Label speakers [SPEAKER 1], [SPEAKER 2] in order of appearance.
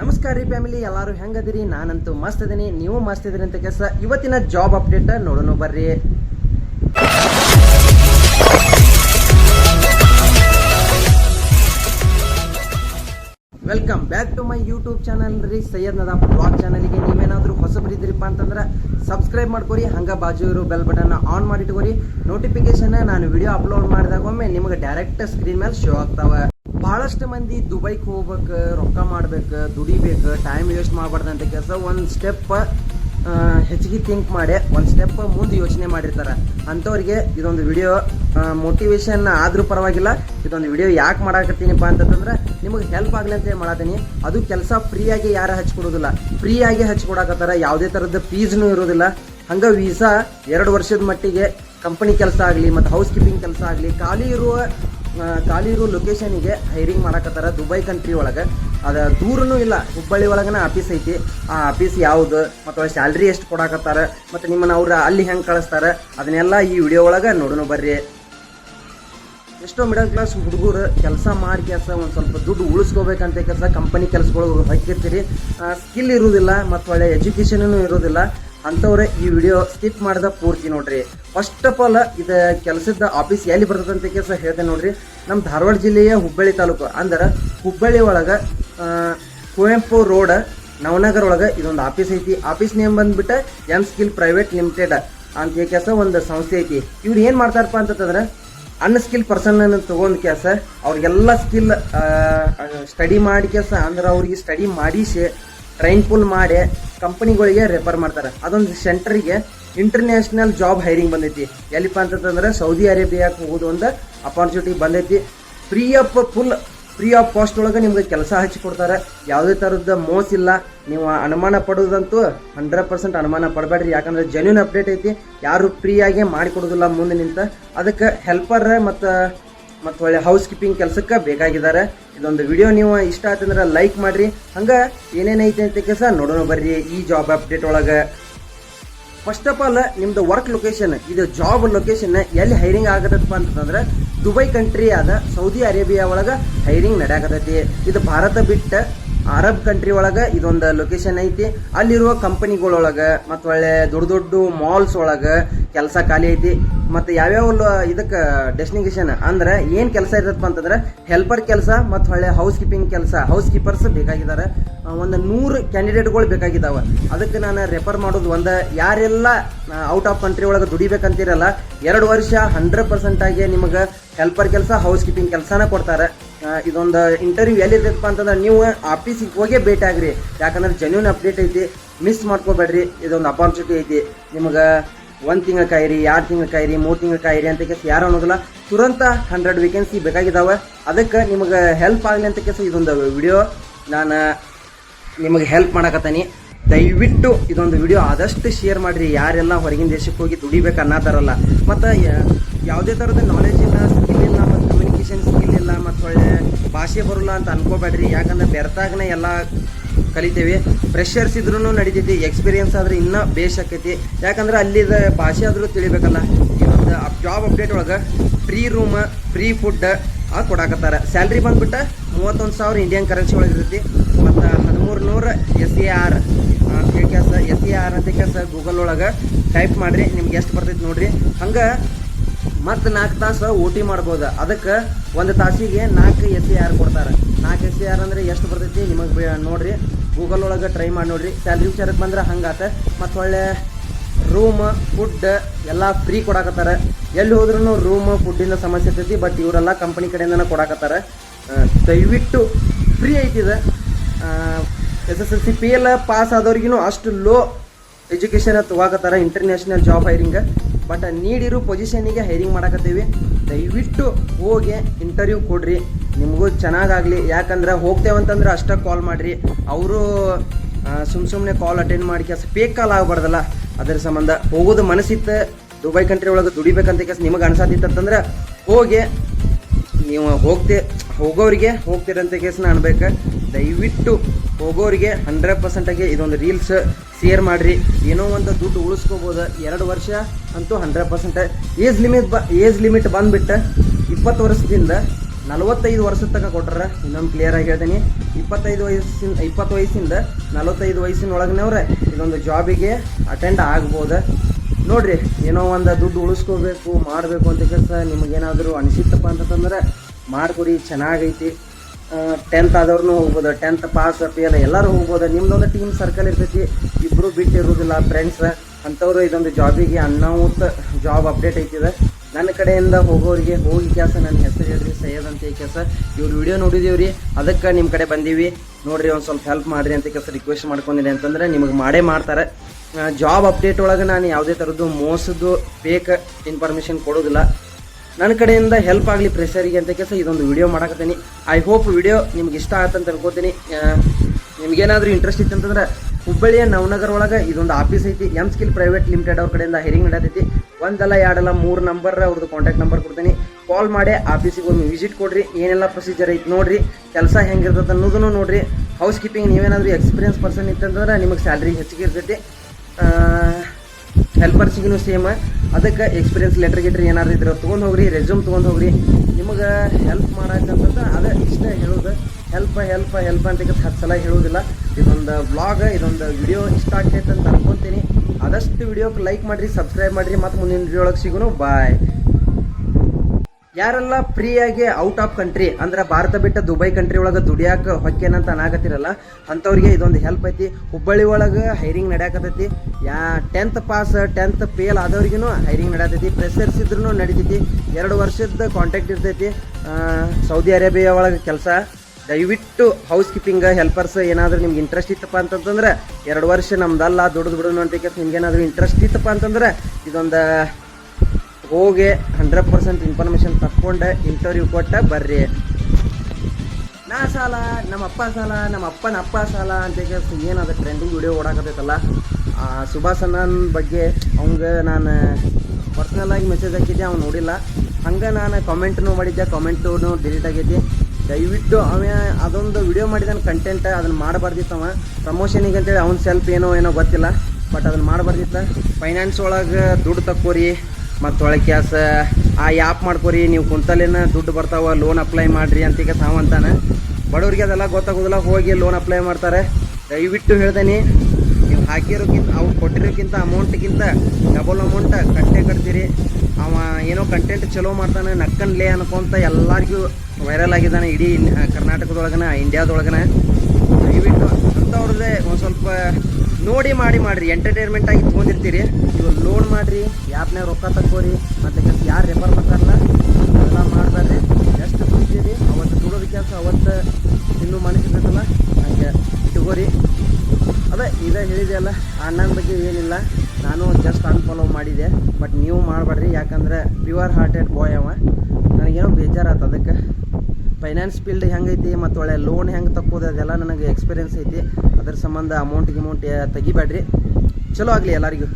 [SPEAKER 1] ನಮಸ್ಕಾರ ರೀ ಫ್ಯಾಮಿಲಿ, ಎಲ್ಲಾರು ಹೆಂಗದಿರಿ? ನಾನಂತೂ ಮಸ್ತ್ ಇದೀನಿ. ನೀವು ಮಸ್ತ್ ಇದೀರಿ ಅಂತ ಕೆಲಸ. ಇವತ್ತಿನ ಜಾಬ್ ಅಪ್ಡೇಟ್ ನೋಡೋಣ ಬರ್ರಿ. Welcome back to my YouTube channel ರೀ. ಸೈಯದ್ ನದಾಫ್ ಬ್ಲಾಗ್ ಚಾನಲ್ಗೆ ನೀವೇನಾದ್ರೂ ಹೊಸಬರಿದ್ದೀರಿಪ್ಪ ಅಂತಂದ್ರೆ ಸಬ್ಸ್ಕ್ರೈಬ್ ಮಾಡ್ಕೊರಿ. ಹಂಗೆ ಬಾಜು ಇರೋ ಬೆಲ್ ಬಟನ್ ಆನ್ ಮಾಡಿಟ್ಕೊರಿ. ನೋಟಿಫಿಕೇಶನ್ ನಾನು ವಿಡಿಯೋ ಅಪ್ಲೋಡ್ ಮಾಡಿದಾಗ ಒಮ್ಮೆ ನಿಮಗೆ ಡೈರೆಕ್ಟ್ ಸ್ಕ್ರೀನ್ ಮೇಲೆ ಶೋ ಆಗ್ತಾವ. ಬಹಳಷ್ಟು ಮಂದಿ ದುಬೈಗೆ ಹೋಗ್ಬೇಕು, ರೊಕ್ಕ ಮಾಡ್ಬೇಕು, ದುಡಿಬೇಕು ಟೈಮ್ ವೇಸ್ಟ್ ಮಾಡಬಾರ್ದು ಅಂತ ಕೆಲಸ ಒಂದು ಸ್ಟೆಪ್ ಹೆಚ್ಚಿಗೆ ಥಿಂಕ್ ಮಾಡಿ, ಒಂದು ಸ್ಟೆಪ್ ಮುಂದೆ ಯೋಚನೆ ಮಾಡಿರ್ತಾರೆ. ಅಂಥವ್ರಿಗೆ ಇದೊಂದು ವಿಡಿಯೋ ಮೋಟಿವೇಶನ್ ಆದರೂ ಪರವಾಗಿಲ್ಲ, ಇದೊಂದು ವಿಡಿಯೋ ಯಾಕೆ ಮಾಡಾಕತ್ತೀನಿಪ್ಪ ಅಂತಂದ್ರೆ ನಿಮಗೆ ಹೆಲ್ಪ್ ಆಗಲಿ ಅಂತ ಮಾಡತ್ತೀನಿ ಅದು ಕೆಲಸ ಫ್ರೀಯಾಗಿ ಯಾರು ಹಚ್ಕೊಡೋದಿಲ್ಲ. ಫ್ರೀಯಾಗಿ ಹಚ್ಕೊಡಕತ್ತಾರ, ಯಾವುದೇ ಥರದ ಫೀಸ್ನೂ ಇರೋದಿಲ್ಲ. ಹಂಗೆ ವೀಸಾ ಎರಡು ವರ್ಷದ ಮಟ್ಟಿಗೆ ಕಂಪನಿ ಕೆಲಸ ಆಗಲಿ, ಮತ್ತು ಹೌಸ್ ಕೀಪಿಂಗ್ ಕೆಲಸ ಆಗಲಿ, ಖಾಲಿ ಇರುವ ಖಾಲಿ ಇರೋ ಲೊಕೇಶನಿಗೆ ಹೈರಿಂಗ್ ಮಾಡಕತ್ತಾರ ದುಬೈ ಕಂಟ್ರಿ ಒಳಗೆ. ಅದು ದೂರನೂ ಇಲ್ಲ ಹುಬ್ಬಳ್ಳಿ ಒಳಗನ ಆಫೀಸ್ ಐತಿ. ಆ ಆಫೀಸ್ ಯಾವುದು ಮತ್ತು ಸ್ಯಾಲ್ರಿ ಎಷ್ಟು ಕೊಡಕತ್ತಾರ, ಮತ್ತು ನಿಮ್ಮನ್ನ ಅವ್ರು ಅಲ್ಲಿ ಹೆಂಗೆ ಕಳಿಸ್ತಾರೆ, ಅದನ್ನೆಲ್ಲ ಈ ವಿಡಿಯೋ ಒಳಗೆ ನೋಡೋಣ ಬರ್ರಿ. ಎಷ್ಟೋ ಮಿಡಲ್ ಕ್ಲಾಸ್ ಹುಡುಗರು ಕೆಲಸ ಮಾಡಿ ಕೆಲಸ ಒಂದು ಸ್ವಲ್ಪ ದುಡ್ಡು ಉಳಿಸ್ಕೋಬೇಕಂತ ಕೆಲಸ ಕಂಪನಿ ಕೆಲಸಗಳು ಹಾಕಿರ್ತೀರಿ ಸ್ಕಿಲ್ ಇರೋದಿಲ್ಲ, ಮತ್ತು ಒಳ್ಳೆ ಎಜುಕೇಷನೂ ಇರೋದಿಲ್ಲ. ಅಂಥವ್ರೆ ಈ ವಿಡಿಯೋ ಸ್ಕಿಪ್ ಮಾಡಿದ ಪೂರ್ತಿ ನೋಡ್ರಿ. ಫಸ್ಟ್ ಆಫ್ ಆಲ್ ಇದು ಕೆಲಸದ ಆಫೀಸ್ ಎಲ್ಲಿ ಬರ್ತದಂತ ಕೆಲಸ ಹೇಳ್ತೇನೆ ನೋಡ್ರಿ. ನಮ್ಮ ಧಾರವಾಡ ಜಿಲ್ಲೆಯ ಹುಬ್ಬಳ್ಳಿ ತಾಲೂಕು, ಅಂದ್ರೆ ಹುಬ್ಬಳ್ಳಿ ಒಳಗೆ ಕುವೆಂಪು ರೋಡ್, ನವನಗರ ಒಳಗೆ ಇದೊಂದು ಆಫೀಸ್ ಐತಿ. ಆಫೀಸ್ ನೇಮ್ ಬಂದ್ಬಿಟ್ಟು ಎಂ ಸ್ಕಿಲ್ ಪ್ರೈವೇಟ್ ಲಿಮಿಟೆಡ್ ಅಂತ ಕೆಲಸ ಒಂದು ಸಂಸ್ಥೆ ಐತಿ. ಇವ್ರು ಏನು ಮಾಡ್ತಾರಪ್ಪ ಅಂತಂದ್ರೆ ಅನ್ಸ್ಕಿಲ್ ಪರ್ಸನ್ ತಗೊಂಡ್ ಕೆಲಸ, ಅವ್ರಿಗೆಲ್ಲ ಸ್ಕಿಲ್ ಸ್ಟಡಿ ಮಾಡಿ ಕೆಲಸ. ಅಂದ್ರೆ ಅವ್ರಿಗೆ ಸ್ಟಡಿ ಮಾಡಿಸಿ ಟ್ರೈನ್ ಪುಲ್ ಮಾಡಿ ಕಂಪನಿಗಳಿಗೆ ರೆಫರ್ ಮಾಡ್ತಾರೆ. ಅದೊಂದು ಸೆಂಟರ್ಗೆ ಇಂಟರ್ನ್ಯಾಷನಲ್ ಜಾಬ್ ಹೈರಿಂಗ್ ಬಂದೈತಿ. ಎಲ್ಲಿಪ್ಪ ಅಂತಂದ್ರೆ ಸೌದಿ ಅರೇಬಿಯಾಕ್ಕೆ ಹೋಗೋದು ಒಂದು ಅಪಾರ್ಚುನಿಟಿ ಬಂದೈತಿ. Free of full free of cost ಒಳಗೆ ನಿಮ್ಗೆ ಕೆಲಸ ಹಚ್ಚಿ ಕೊಡ್ತಾರೆ. ಯಾವುದೇ ಥರದ ಮೋಸ ಇಲ್ಲ. ನೀವು ಅನುಮಾನ ಪಡೋದಂತೂ ಹಂಡ್ರೆಡ್ ಪರ್ಸೆಂಟ್ ಅನುಮಾನ ಪಡಬೇಡ್ರಿ. ಯಾಕಂದ್ರೆ ಜೆನ್ಯೂನ್ ಅಪ್ಡೇಟ್ ಐತಿ. ಯಾರು ಫ್ರೀಯಾಗಿ ಮಾಡಿಕೊಡೋದಿಲ್ಲ ಮುಂದೆ ನಿಂತ. ಅದಕ್ಕೆ ಹೆಲ್ಪರ್ ಮತ್ತು ಮತ್ತು ಒಳ್ಳೆ ಹೌಸ್ ಕೀಪಿಂಗ್ ಕೆಲಸಕ್ಕೆ ಬೇಕಾಗಿದ್ದಾರೆ. ಇದೊಂದು ವಿಡಿಯೋ ನೀವು ಇಷ್ಟ ಆತಂದ್ರೆ ಲೈಕ್ ಮಾಡ್ರಿ. ಹಂಗೆ ಏನೇನೈತೆ ಅಂತ ಕೆಲಸ ನೋಡೋಣ ಬರ್ರಿ ಈ ಜಾಬ್ ಅಪ್ಡೇಟ್ ಒಳಗೆ. ಫಸ್ಟ್ ಆಫ್ ಆಲ್ ನಿಮ್ದು ವರ್ಕ್ ಲೊಕೇಶನ್ ಇದು ಜಾಬ್ ಲೊಕೇಶನ್ ಎಲ್ಲಿ ಹೈರಿಂಗ್ ಆಗತ್ತಪ್ಪ ಅಂತಂದ್ರೆ ದುಬೈ ಕಂಟ್ರಿ ಆದ ಸೌದಿ ಅರೇಬಿಯಾ ಒಳಗ ಹೈರಿಂಗ್ ನಡೆಯಾಕತೈತಿ ಇದು ಭಾರತ ಬಿಟ್ಟ ಅರಬ್ ಕಂಟ್ರಿ ಒಳಗ ಇದೊಂದು ಲೊಕೇಶನ್ ಐತಿ. ಅಲ್ಲಿರುವ ಕಂಪನಿಗಳೊಳಗೆ ಮತ್ತು ಒಳ್ಳೆ ದೊಡ್ಡ ದೊಡ್ಡ ಮಾಲ್ಸ್ ಒಳಗ ಕೆಲಸ ಖಾಲಿ ಐತಿ. ಮತ್ತು ಯಾವ್ಯಾವ ಇದಕ್ಕೆ ಡೆಸ್ಟಿನೇಷನ್ ಅಂದ್ರೆ ಏನು ಕೆಲಸ ಇರತ್ತಪ್ಪ ಅಂತಂದ್ರೆ ಹೆಲ್ಪರ್ ಕೆಲಸ ಮತ್ತು ಒಳ್ಳೆ ಹೌಸ್ ಕೀಪಿಂಗ್ ಕೆಲಸ. ಹೌಸ್ ಕೀಪರ್ಸ್ ಬೇಕಾಗಿದ್ದಾರೆ ಒಂದು ನೂರು ಕ್ಯಾಂಡಿಡೇಟ್ಗಳು ಬೇಕಾಗಿದ್ದಾವೆ ಅದಕ್ಕೆ ನಾನು ರೆಫರ್ ಮಾಡೋದು ಒಂದು, ಯಾರೆಲ್ಲ ಔಟ್ ಆಫ್ ಕಂಟ್ರಿ ಒಳಗೆ ದುಡಿಬೇಕಂತಿರಲ್ಲ, ಎರಡು ವರ್ಷ ಹಂಡ್ರೆಡ್ ಪರ್ಸೆಂಟ್ ಆಗಿ ನಿಮಗೆ ಹೆಲ್ಪರ್ ಕೆಲಸ ಹೌಸ್ ಕೀಪಿಂಗ್ ಕೆಲಸನ ಕೊಡ್ತಾರೆ. ಇದೊಂದು ಇಂಟರ್ವ್ಯೂ ಎಲ್ಲಿರ್ತೈತಪ್ಪ ಅಂತಂದ್ರೆ ನೀವು ಆಫೀಸಿಗೆ ಹೋಗೇ ಭೇಟಿ ಆಗ್ರಿ ಯಾಕಂದ್ರೆ ಜೆನ್ಯೂನ್ ಅಪ್ಡೇಟ್ ಐತಿ. ಮಿಸ್ ಮಾಡ್ಕೋಬೇಡ್ರಿ. ಇದೊಂದು ಅಪಾರ್ಚುನಿಟಿ ಐತಿ. ನಿಮಗೆ ಒಂದು ತಿಂಗಳ ಕಾಯಿರಿ ಎರಡು ತಿಂಗಳ ಕಾಯಿರಿ, ಮೂರು ತಿಂಗಳ ಕಾಯಿರಿ ಅಂತ ಕೇಸ್ ಯಾರು ಅನ್ನೋದಿಲ್ಲ. ತುರಂತ ಹಂಡ್ರೆಡ್ ವೇಕೆನ್ಸಿ ಬೇಕಾಗಿದ್ದಾವೆ ಅದಕ್ಕೆ ನಿಮಗೆ ಹೆಲ್ಪ್ ಆಗಲಿ ಅಂತ ಕೇಸ್ ಇದೊಂದು ವಿಡಿಯೋ ನಾನು ನಿಮಗೆ ಹೆಲ್ಪ್ ಮಾಡಕತ್ತೀನಿ. ದಯವಿಟ್ಟು ಇದೊಂದು ವಿಡಿಯೋ ಆದಷ್ಟು ಶೇರ್ ಮಾಡಿರಿ. ಯಾರೆಲ್ಲ ಹೊರಗಿನ ದೇಶಕ್ಕೆ ಹೋಗಿ ದುಡಿಬೇಕು ಅನ್ನತಾರಲ್ಲ. ಮತ್ತು ಯಾವುದೇ ಥರದ ನಾಲೆಜ್ ಇಲ್ಲ ಸ್ಕಿಲ್ ಇಲ್ಲ, ಮತ್ತು ಕಮ್ಯುನಿಕೇಷನ್ ಸ್ಕಿಲ್ ಇಲ್ಲ, ಮತ್ತು ಒಳ್ಳೆ ಭಾಷೆ ಬರೋಲ್ಲ ಅಂತ ಅನ್ಕೋಬೇಡ್ರಿ. ಯಾಕಂದ್ರೆ ಬೆರ್ತಾಗನೇ ಎಲ್ಲ ಕಲಿತೇವೆ. ಫ್ರೆಶರ್ಸ್ ಇದ್ರೂ ನಡಿತೈತಿ ಎಕ್ಸ್ಪೀರಿಯನ್ಸ್ ಆದ್ರೆ ಇನ್ನೂ ಬೇಸ್ ಆಕೈತಿ. ಯಾಕಂದ್ರೆ ಅಲ್ಲಿದ ಭಾಷೆ ಆದರೂ ತಿಳಿಬೇಕಲ್ಲ. ಈ ಒಂದು ಜಾಬ್ ಅಪ್ಡೇಟ್ ಒಳಗೆ ಫ್ರೀ ರೂಮ್ ಫ್ರೀ ಫುಡ್ ಕೊಡಾಕತ್ತಾರ. ಸ್ಯಾಲ್ರಿ ಬಂದ್ಬಿಟ್ಟು ಮೂವತ್ತೊಂದು ಸಾವಿರ ಇಂಡಿಯನ್ ಕರೆನ್ಸಿ ಒಳಗೆ ಇರ್ತೈತಿ. ಮತ್ತು ಹದಿಮೂರು ನೂರು ಎಸ್ ಎ ಆರ್ ಕೆಲಸ ಎಸ್ ಎ ಆರ್ ಅಂತ ಕೆಲಸ ಗೂಗಲ್ ಒಳಗೆ ಟೈಪ್ ಮಾಡಿರಿ, ನಿಮ್ಗೆ ಎಷ್ಟು ಬರ್ತೈತಿ ನೋಡಿರಿ. ಹಂಗೆ ಮತ್ತು ನಾಲ್ಕು ತಾಸು ಓ ಟಿ ಮಾಡ್ಬೋದು. ಅದಕ್ಕೆ ಒಂದು ತಾಸಿಗೆ ನಾಲ್ಕು ಎಸ್ ಎ ಆರ್ ಕೊಡ್ತಾರೆ. ನಾಲ್ಕು ಎಸ್ ಎ ಆರ್ ಅಂದರೆ ಎಷ್ಟು ಬರ್ತೈತಿ? ನಿಮಗೆ ನೋಡ್ರಿ. ಗೂಗಲ್ ಒಳಗೆ ಟ್ರೈ ಮಾಡಿ ನೋಡ್ರಿ. ಸ್ಯಾಲ್ರಿ ವಿಚಾರಕ್ಕೆ ಬಂದ್ರೆ ಹಂಗಾತ ಮತ್ತು ಒಳ್ಳೆ ರೂಮ್ ಫುಡ್ ಎಲ್ಲ ಫ್ರೀ ಕೊಡಾಕತ್ತಾರ. ಎಲ್ಲಿ ಹೋದ್ರೂ ರೂಮ್ ಫುಡ್ಡಿಂದ ಸಮಸ್ಯೆ ಇರ್ತೈತಿ ಬಟ್ ಇವರೆಲ್ಲ ಕಂಪನಿ ಕಡೆಯಿಂದನೇ ಕೊಡಾಕತ್ತಾರ. ದಯವಿಟ್ಟು free ಐತಿದೆ S S L C P L pass ಆದವ್ರಿಗೂ ಅಷ್ಟು ಲೋ ಎಜುಕೇಷನ್ ತಗೋಕತ್ತಾರ ಇಂಟರ್ನ್ಯಾಷನಲ್ ಜಾಬ್ ಹೈರಿಂಗ್ ಬಟ್ ನೀಡಿರೋ ಪೊಸಿಷನಿಗೆ ಹೈರಿಂಗ್ ಮಾಡಾಕತ್ತೀವಿ. ದಯವಿಟ್ಟು ಹೋಗಿ ಇಂಟರ್ವ್ಯೂ ಕೊಡ್ರಿ. ನಿಮಗೂ ಚೆನ್ನಾಗಾಗಲಿ. ಯಾಕಂದ್ರೆ ಹೋಗ್ತೇವಂತಂದ್ರೆ ಅಷ್ಟೇ ಕಾಲ್ ಮಾಡಿರಿ. ಅವರು ಸುಮ್ಮ ಸುಮ್ಮನೆ ಕಾಲ್ ಅಟೆಂಡ್ ಮಾಡಿ ಕೆಲಸ ಪೇಕ್ ಕಾಲ್ ಆಗಬಾರ್ದಲ್ಲ. ಅದರ ಸಂಬಂಧ ಹೋಗೋದು ಮನಸ್ಸಿತ್ತು. ದುಬೈ ಕಂಟ್ರಿ ಒಳಗೆ ದುಡಿಬೇಕಂತ ಕೆಲಸ ನಿಮಗೆ ಅನ್ಸತ್ತಿತ್ತಂದ್ರೆ ಹೋಗಿ, ನೀವು ಹೋಗ್ತಿ, ಹೋಗೋರಿಗೆ ಹೋಗ್ತಿರಂತ ಕೇಸ್ ಅನ್ಬೇಕು. ದಯವಿಟ್ಟು ಹೋಗೋರಿಗೆ ಹಂಡ್ರೆಡ್ ಪರ್ಸೆಂಟಾಗಿ ಇದೊಂದು ರೀಲ್ಸ್ ಶೇರ್ ಮಾಡಿರಿ. ಏನೋ ಒಂದು ದುಡ್ಡು ಉಳಿಸ್ಕೋಬೋದು. ಎರಡು ವರ್ಷ ಅಂತೂ ಹಂಡ್ರೆಡ್ ಪರ್ಸೆಂಟ್ ಏಜ್ ಲಿಮಿಟ್ ಬ ಏಜ್ ಲಿಮಿಟ್ ಬಂದುಬಿಟ್ಟು ಇಪ್ಪತ್ತು ವರ್ಷದಿಂದ ನಲವತ್ತೈದು ವರ್ಷದ ತನಕ ಕೊಟ್ರ ಇನ್ನೊಂದು ಕ್ಲಿಯರ್ ಆಗಿ ಹೇಳ್ತೀನಿ. ಇಪ್ಪತ್ತೈದು ವಯಸ್ಸಿನ ಇಪ್ಪತ್ತು ವಯಸ್ಸಿಂದ ನಲವತ್ತೈದು ವಯಸ್ಸಿನ ಒಳಗಿನವ್ರೆ ಇದೊಂದು ಜಾಬಿಗೆ ಅಟೆಂಡ್ ಆಗ್ಬೋದು. ನೋಡ್ರಿ, ಏನೋ ಒಂದು ದುಡ್ಡು ಉಳಿಸ್ಕೋಬೇಕು, ಮಾಡಬೇಕು ಅಂತ ಕೆಲಸ ನಿಮಗೇನಾದರೂ ಅನಿಸಿತ್ತಪ್ಪ ಅಂತಂದ್ರೆ ಮಾಡ್ಕೊರಿ ಚೆನ್ನಾಗೈತಿ. ಟೆಂತ್ ಆದವ್ರನ್ನೂ ಹೋಗ್ಬೋದು ಟೆಂತ್ ಪಾಸ್ ಫೇಲ್ ಎಲ್ಲರೂ ಹೋಗ್ಬೋದು. ನಿಮ್ದೊಂದು ಟೀಮ್ ಸರ್ಕಲ್ ಇರ್ತೈತಿ. ಇಬ್ಬರು ಬಿಟ್ಟಿರೋದಿಲ್ಲ ಫ್ರೆಂಡ್ಸ್ ಅಂಥವ್ರು ಇದೊಂದು ಜಾಬಿಗೆ ಅನ್ನೌತ್ ಜಾಬ್ ಅಪ್ಡೇಟ್ ಐತಿದೆ. ನನ್ನ ಕಡೆಯಿಂದ ಹೋಗೋರಿಗೆ ಹೋಗಿ ಕೆಲಸ, ನನ್ನ ಹೆಸರು ಹೇಳ್ರಿ, ಸೈಯದ್ ಅಂತ ಈ ಕೆಲಸ. ಇವ್ರು ವಿಡಿಯೋ ನೋಡಿದೀವ್ರಿ. ಅದಕ್ಕೆ ನಿಮ್ಮ ಕಡೆ ಬಂದೀವಿ. ನೋಡ್ರಿ, ಒಂದು ಸ್ವಲ್ಪ ಹೆಲ್ಪ್ ಮಾಡ್ರಿ ಅಂತ ಕೆಲಸ ರಿಕ್ವೆಸ್ಟ್ ಮಾಡ್ಕೊಂಡಿರಿ ಅಂತಂದ್ರೆ ನಿಮಗೆ ಮಾಡೇ ಮಾಡ್ತಾರೆ. ಜಾಬ್ ಅಪ್ಡೇಟ್ ಒಳಗೆ ನಾನು ಯಾವುದೇ ಥರದ್ದು ಮೋಸದ್ದು ಫೇಕ್ ಇನ್ಫಾರ್ಮೇಷನ್ ಕೊಡೋದಿಲ್ಲ. ನನ್ನ ಕಡೆಯಿಂದ ಹೆಲ್ಪ್ ಆಗಲಿ ಪ್ರೆಷರಿಗೆ ಅಂತ ಕೆಲಸ ಇದೊಂದು ವಿಡಿಯೋ ಮಾಡಕತ್ತೀನಿ. ಐ ಹೋಪ್ ವಿಡಿಯೋ ನಿಮ್ಗೆ ಇಷ್ಟ ಆಯ್ತು ಅಂತ ಅನ್ಕೋತೀನಿ. ನಿಮ್ಗೇನಾದರೂ ಇಂಟ್ರೆಸ್ಟ್ ಇತ್ತು ಅಂತಂದ್ರೆ ಹುಬ್ಬಳ್ಳಿಯ ನವನಗರ ಒಳಗೆ ಇದೊಂದು ಆಫೀಸ್ ಐತಿ. ಎಂ ಸ್ಕಿಲ್ ಪ್ರೈವೇಟ್ ಲಿಮಿಟೆಡ್ ಅವ್ರ ಕಡೆಯಿಂದ ಹೆರಿಂಗ್ ನಡೆದೈತಿ ಒಂದಲ್ಲ, ಎರಡಲ್ಲ, ಮೂರು ನಂಬರ್ ಅವ್ರದ್ದು ಕಾಂಟ್ಯಾಕ್ಟ್ ನಂಬರ್ ಕೊಡ್ತೀನಿ. ಕಾಲ್ ಮಾಡಿ ಆಫೀಸಿಗೆ ಒಂದು ವಿಸಿಟ್ ಕೊಡ್ರಿ. ಏನೆಲ್ಲ ಪ್ರೊಸೀಜರ್ ಐತಿ ನೋಡ್ರಿ. ಕೆಲಸ ಹೆಂಗಿರ್ತದೆ ಅನ್ನೋದನ್ನು ನೋಡ್ರಿ. ಹೌಸ್ ಕೀಪಿಂಗ್ ನೀವೇನಾದರೂ ಎಕ್ಸ್ಪೀರಿಯನ್ಸ್ ಪರ್ಸನ್ ಇತ್ತಂದ್ರೆ ನಿಮಗೆ ಸ್ಯಾಲ್ರಿ ಹೆಚ್ಚಿಗೆ ಇರ್ತೈತಿ. ಹೆಲ್ಪರ್ಸಿಗೂ ಸೇಮ್ ಅದಕ್ಕೆ ಎಕ್ಸ್ಪೀರಿಯನ್ಸ್ ಲೆಟರ್ ಗಿಟ್ರ್ ಏನಾದ್ರು ಇದ್ರೆ ತೊಗೊಂಡು ಹೋಗ್ರಿ ರೆಸ್ಯೂಮ್ ತೊಗೊಂಡು ಹೋಗ್ರಿ. ನಿಮಗೆ ಹೆಲ್ಪ್ ಮಾಡಕ್ಕಂತಂದ್ರೆ ಅದೇ ಇಷ್ಟೇ ಹೇಳೋದು. ಹೆಲ್ಪ್ ಹೆಲ್ಪ್ ಹೆಲ್ಪ್ ಅಂತ ಹತ್ತು ಸಲ ಹೇಳೋದಿಲ್ಲ. ಇದೊಂದು ವ್ಲಾಗ್ ಇದೊಂದು ವಿಡಿಯೋ ಇಷ್ಟ ಆಗ್ತೈತೆ ಅಂತ ಅನ್ಕೊಂತೀನಿ. ಆದಷ್ಟು ವಿಡಿಯೋಕ್ಕೆ ಲೈಕ್ ಮಾಡಿರಿ ಸಬ್ಸ್ಕ್ರೈಬ್ ಮಾಡಿರಿ. ಮತ್ತು ಮುಂದಿನ ವಿಡಿಯೋ ಒಳಗೆ ಸಿಗೋನು. ಬಾಯ್ ಯಾರೆಲ್ಲ ಫ್ರೀಯಾಗಿ ಔಟ್ ಆಫ್ ಕಂಟ್ರಿ, ಅಂದ್ರೆ ಭಾರತ ಬಿಟ್ಟ ದುಬೈ ಕಂಟ್ರಿ ಒಳಗೆ ದುಡಿಯಾಕ ಹೊಕ್ಕೇನಂತ ಅನಾಗತ್ತಿರಲ್ಲ, ಅಂಥವ್ರಿಗೆ ಇದೊಂದು ಹೆಲ್ಪ್ ಐತಿ. ಹುಬ್ಬಳ್ಳಿ ಒಳಗೆ ಹೈರಿಂಗ್ ನಡೆಯಕತ್ತೈತಿ. ಯಾ ಟೆಂತ್ ಪಾಸ್ ಟೆಂತ್ ಫೇಲ್ ಆದವ್ರಿಗೂ ಹೈರಿಂಗ್ ನಡೆಯತೈತಿ ಪ್ರೆಸರ್ಸ್ ಇದ್ರೂ ನಡೀತೈತಿ. ಎರಡು ವರ್ಷದ ಕಾಂಟ್ಯಾಕ್ಟ್ ಇರ್ತೈತಿ. ಸೌದಿ ಅರೇಬಿಯಾ ಒಳಗೆ ಕೆಲಸ. ದಯವಿಟ್ಟು ಹೌಸ್ ಕೀಪಿಂಗ್ ಹೆಲ್ಪರ್ಸ್ ಏನಾದರೂ ನಿಮ್ಗೆ ಇಂಟ್ರೆಸ್ಟ್ ಇತ್ತಪ್ಪ ಅಂತಂತಂದ್ರೆ, ಎರಡು ವರ್ಷ ನಮ್ದಲ್ಲ, ದುಡ್ದು ಬಿಡೋಣ ಅಂತ ಕೆಲಸ ನಿಮ್ಗೇನಾದರೂ ಇಂಟ್ರೆಸ್ಟ್ ಇತ್ತಪ್ಪ ಅಂತಂದ್ರೆ, ಇದೊಂದು ಹೋಗಿ ಹಂಡ್ರೆಡ್ ಪರ್ಸೆಂಟ್ ಇನ್ಫಾರ್ಮೇಷನ್ ತಕ್ಕೊಂಡೆ ಇಂಟರ್ವ್ಯೂ ಕೊಟ್ಟ, ಬರ್ರಿ. ನಾ ಸಾಲ, ನಮ್ಮ ಅಪ್ಪ ಸಾಲ, ನಮ್ಮ ಅಪ್ಪನ ಅಪ್ಪ ಸಾಲ ಅಂತ ಏನದ ಟ್ರೆಂಡಿಂಗ್ ವಿಡಿಯೋ ಓಡಾಕತ್ತೈತಲ್ಲ ಅಣ್ಣನ ಬಗ್ಗೆ ಅವಂಗೆ ನಾನು ಪರ್ಸ್ನಲ್ಲಾಗಿ ಮೆಸೇಜ್ ಹಾಕಿದ್ದೆ ಅವ್ನು ನೋಡಿಲ್ಲ. ಹಂಗೆ ನಾನು ಕಾಮೆಂಟ್ನು ಮಾಡಿದ್ದೆ ಕಾಮೆಂಟು ಡಿಲೀಟ್ ಆಗೈತಿ. ದಯವಿಟ್ಟು ಅವ ಅದೊಂದು ವಿಡಿಯೋ ಮಾಡಿದಾನ ಕಂಟೆಂಟ್ ಅದನ್ನು ಮಾಡಬಾರ್ದಿತ್ತು ಅವ. ಪ್ರಮೋಷನಿಗೆ ಅಂತೇಳಿ ಅವ್ನ ಸೆಲ್ಫ್ ಏನೋ ಏನೋ ಗೊತ್ತಿಲ್ಲ ಬಟ್ ಅದನ್ನು ಮಾಡಬಾರ್ದಿತ್ತು. ಫೈನಾನ್ಸ್ ಒಳಗೆ ದುಡ್ಡು ತಕ್ಕೋರಿ. ಮತ್ತು ಒಳಗೆ ಕ್ಯಾಸ, ಆ ಆ್ಯಪ್ ಮಾಡ್ಕೊರಿ, ನೀವು ಕುಂತಲೇನ ದುಡ್ಡು ಬರ್ತಾವ ಲೋನ್ ಅಪ್ಲೈ ಮಾಡಿರಿ ಅಂತ ಈಗ ಸಾವಂತಾನೆ ಬಡವ್ರಿಗೆ ಅದೆಲ್ಲ ಗೊತ್ತಾಗೋದಿಲ್ಲ, ಹೋಗಿ ಲೋನ್ ಅಪ್ಲೈ ಮಾಡ್ತಾರೆ. ದಯವಿಟ್ಟು ಹೇಳ್ದೇನೆ, ನೀವು ಹಾಕಿರೋಕ್ಕಿಂತ ಅವ್ರು ಕೊಟ್ಟಿರೋಕ್ಕಿಂತ ಅಮೌಂಟ್ಗಿಂತ ಡಬಲ್ ಅಮೌಂಟ್ ಕಟ್ಟೇ ಕಟ್ತೀರಿ. ಅವ ಏನೋ ಕಂಟೆಂಟ್ ಚಲೋ ಮಾಡ್ತಾನೆ ನಕ್ಕನ್ಲೇ ಅನ್ಕೊಂತ ಎಲ್ಲರಿಗೂ ವೈರಲ್ ಆಗಿದ್ದಾನೆ, ಇಡೀ ಕರ್ನಾಟಕದೊಳಗನ, ಇಂಡಿಯಾದೊಳಗನ. ದಯವಿಟ್ಟು ಅಂಥವ್ರದ್ದೇ ಒಂದು ಸ್ವಲ್ಪ ನೋಡಿ, ಮಾಡಿ, ಮಾಡಿರಿ. ಎಂಟರ್ಟೈನ್ಮೆಂಟ್ ಆಗಿ ತೊಗೊಂಡಿರ್ತೀರಿ. ಯಾಪ್ನಾಗ ರೊಕ್ಕ ತಗೋರಿ ಮತ್ತು ಕೆಲಸ ಯಾರು ರೆಫರ್ ಮಾಡ್ತಾರಲ್ಲ, ಅದೆಲ್ಲ ಮಾಡ್ತಾರೆ ಎಷ್ಟು ದುಡ್ತೀರಿ ಅವತ್ತು ದುಡೋದು ಕೆಲಸ ಅವತ್ತು ಇನ್ನೂ ಮನಸ್ಸಿರ್ತಲ್ಲ ಹಂಗೆ ಇಟ್ಕೋರಿ. ಅದೇ ಇದೇ ಹೇಳಿದೆ ಅಲ್ಲ, ಅಣ್ಣನ ಬಗ್ಗೆ ಏನಿಲ್ಲ. ನಾನು ಜಸ್ಟ್ ಅನ್ಫಾಲೋ ಮಾಡಿದೆ ಬಟ್ ನೀವು ಮಾಡಬೇಡ್ರಿ, ಯಾಕಂದ್ರೆ ಪ್ಯೂರ್ ಹಾರ್ಟೆಡ್ ಬಾಯ್ ಅವ. ನನಗೇನೋ ಬೇಜಾರಾತು ಅದಕ್ಕೆ. ಫೈನಾನ್ಸ್ ಫೀಲ್ಡ್ ಹೆಂಗೈತಿ, ಮತ್ತು ಒಳ್ಳೆ ಲೋನ್ ಹೆಂಗೆ ತಕ್ಕೋದು, ಅದೆಲ್ಲ ನನಗೆ ಎಕ್ಸ್ಪೀರಿಯನ್ಸ್ ಐತಿ. ಅದ್ರ ಸಂಬಂಧ ಅಮೌಂಟ್ ಗಿಮೌಂಟ್ ತೆಗಿಬೇಡ್ರಿ. ಚಲೋ ಆಗಲಿ ಎಲ್ಲರಿಗೂ.